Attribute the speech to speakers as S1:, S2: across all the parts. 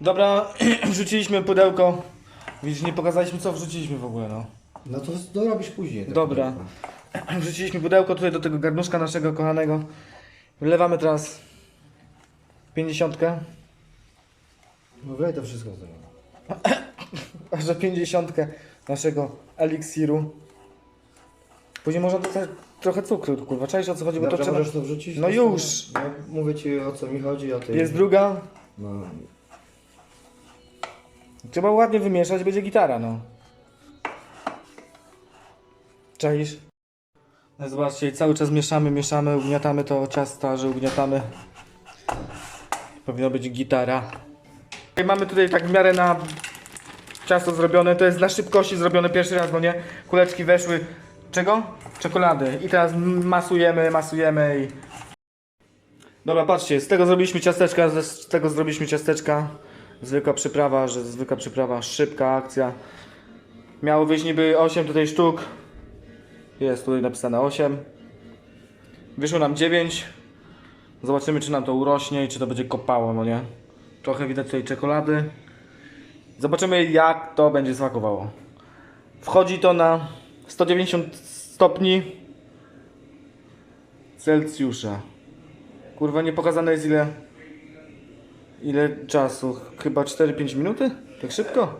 S1: Dobra, wrzuciliśmy pudełko. Widzisz, nie pokazaliśmy co wrzuciliśmy w ogóle, no.
S2: No to dorobisz później. tak
S1: Dobra.
S2: naprawdę.
S1: Wrzuciliśmy pudełko tutaj do tego garnuszka naszego kochanego. Wlewamy teraz 50.
S2: No wlej to wszystko z tego.
S1: Aż za 50 naszego eliksiru. Później można dodać trochę cukru, kurwa. Czaisz o co chodzi, bo
S2: Dobrze,
S1: to trzeba...
S2: możesz to wrzucić?
S1: No już.
S2: No, mówię ci o co mi chodzi, a ty...
S1: Jest druga.
S2: No,
S1: Trzeba ładnie wymieszać, będzie gitara, no. Czaisz? No Zobaczcie, cały czas mieszamy, mieszamy, ugniatamy to ciasta, że ugniatamy. Powinno być gitara. I Mamy tutaj tak w miarę na ciasto zrobione, to jest na szybkości zrobione pierwszy raz, no nie? Kuleczki weszły. Czego? Czekolady. I teraz masujemy, masujemy i... Dobra, patrzcie, z tego zrobiliśmy ciasteczka, z tego zrobiliśmy ciasteczka. Zwykła przyprawa, że zwykła przyprawa, szybka akcja. Miało wyjść niby 8 tutaj sztuk. Jest tutaj napisane 8. Wyszło nam 9. Zobaczymy czy nam to urośnie i czy to będzie kopało, no nie? Trochę widać tutaj czekolady. Zobaczymy jak to będzie smakowało. Wchodzi to na 190 stopni Celsjusza. Kurwa nie pokazane jest ile Ile czasu? Chyba 4-5 minuty? Tak szybko?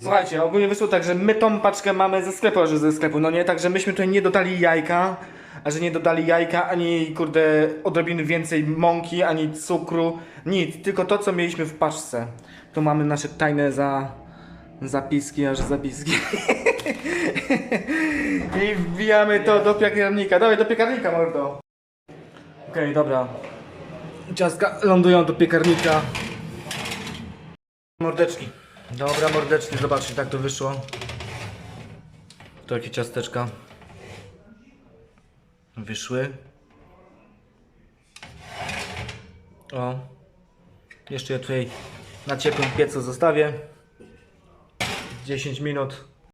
S1: Słuchajcie, ogólnie wyszło tak, że my tą paczkę mamy ze sklepu, a że ze sklepu, no nie? Także myśmy tutaj nie dodali jajka, a że nie dodali jajka, ani kurde odrobiny więcej mąki, ani cukru, nic, tylko to co mieliśmy w paczce. Tu mamy nasze tajne za... zapiski, aż zapiski. I wbijamy to do piekarnika. Dawaj do piekarnika, mordo. Okej, dobra. Ciastka lądują do piekarnika. Mordeczki. Dobra, mordeczki, zobaczcie, tak to wyszło. Takie ciasteczka wyszły. O. Jeszcze je tutaj na ciepłym piecu zostawię. 10 minut.